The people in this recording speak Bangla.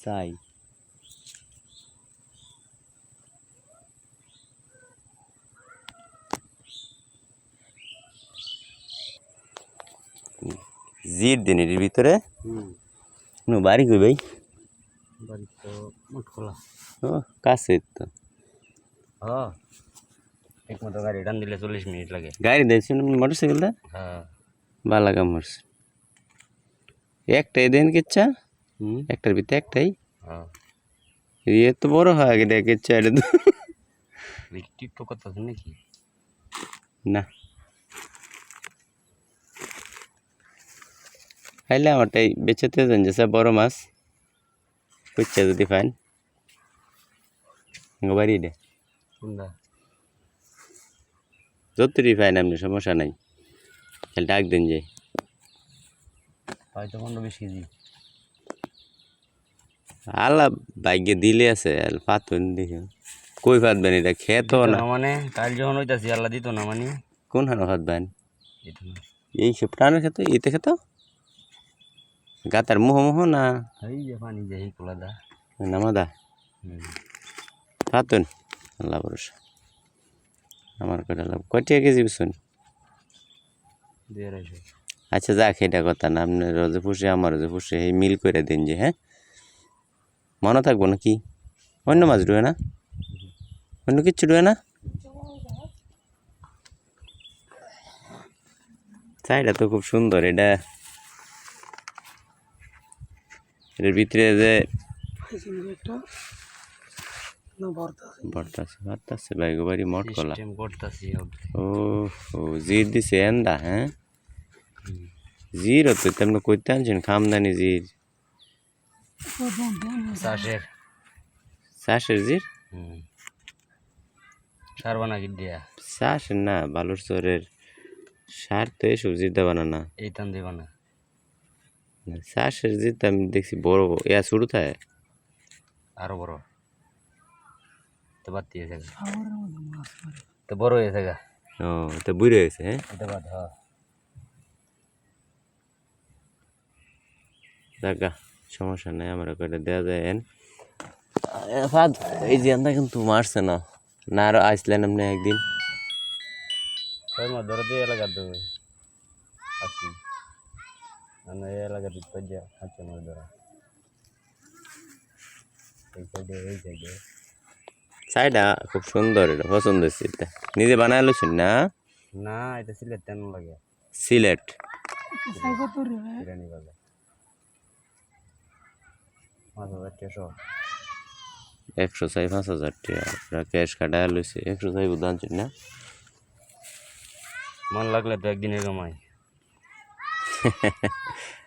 চাই। জির দিন এর ভিতরে। নো বাড়ি কই ভাই? বাড়ি তো খোলা ও কাছে তো। হ্যাঁ মতো গাড়ি টান দিলে চল্লিশ মিনিট লাগে। গাড়ি দিয়েছেন মোটর সাইকেলটা হ্যাঁ। ভালো কাম করছে একটাই দেন কিচ্ছা? একটার ভিতরে একটাই। হ্যাঁ। ইয়ে তো বড় হয় আগে দেখে চাইলে তো। টিকটক করতেছে নাকি? না। খাইলে আমারটাই বেচেতে যান যে বড় মাছ। কুচ্ছা যদি ফাইন বাড়ি দে। যতটি ফাইন আপনি সমস্যা নাই। ডাক দেন যে। হয়তো পনেরো বিশ কেজি। আল্লাহ ভাগ্যে দিলে আছে পাতুন দেখে কই ফাতবেন এটা খেতো না। মানে কাল যখন হইতাছি আল্লাহ দিত না মানে। কোন হানো এই সব টানের খেতো ইতে খেতো গাতার মোহ মোহ না? এই যে পানি যে এই কোলা দা। নামাদা ফাতুন আল্লাহ ভরসা। আমার কটা লাভ। কটিয়া কেজি শুন আচ্ছা যাক এটা কথা না। আপনার রোজে পুষে আমার রোজে পুষে এই মিল করে দিন যে হ্যাঁ? মনে থাকব নাকি? অন্য মাছ ডুবে না? অন্য কিচ্ছু ডুবে না? চাইটা তো খুব সুন্দর এটা এটার ভিতরে যে ভর্তা আছে ভর্তা আছে বাইগো বাড়ি মট কলা ও ও জির দিছে এন্দা হ্যাঁ? জির তো তেমন করতে আনছেন খামদানি জির। চাষের। চাষের জির? হুম। সারবা নাকি দিয়া চাষের না বালুর চরের সার তো এসব জির দেবা না না। এই টান দিবা না চাষের জির তো আমি দেখছি বড় ইয়া শুরু থাকে আরও বড়। তো বাদ দিয়ে গা তো বড় হয়েছে গা। ও তো বুড়ে গেছে হ্যাঁ? এটা বাদ হ্যাঁ দেখা সমস্যা নেই আমরা কয়টা দেওয়া যায়। এন ফাদ এই যে আন্দা কিন্তু মারছে না। না আরও আসলেন আপনি একদিন। ধরো দিয়ে এলাকা তো আছি আমরা এই এলাকা আছে ধরা। চাইটা খুব সুন্দর এটা পছন্দ হয়েছে নিজে বানাই লইছেন না? না এটা সিলেট তেন লাগে। সিলেট। পাঁচ হাজার ছশো একশো চাই পাঁচ হাজার টাকা। আপনারা ক্যাশ কাটা লইছে। একশো চাই বুঝতে না? মন লাগলে তো একদিনে কামাই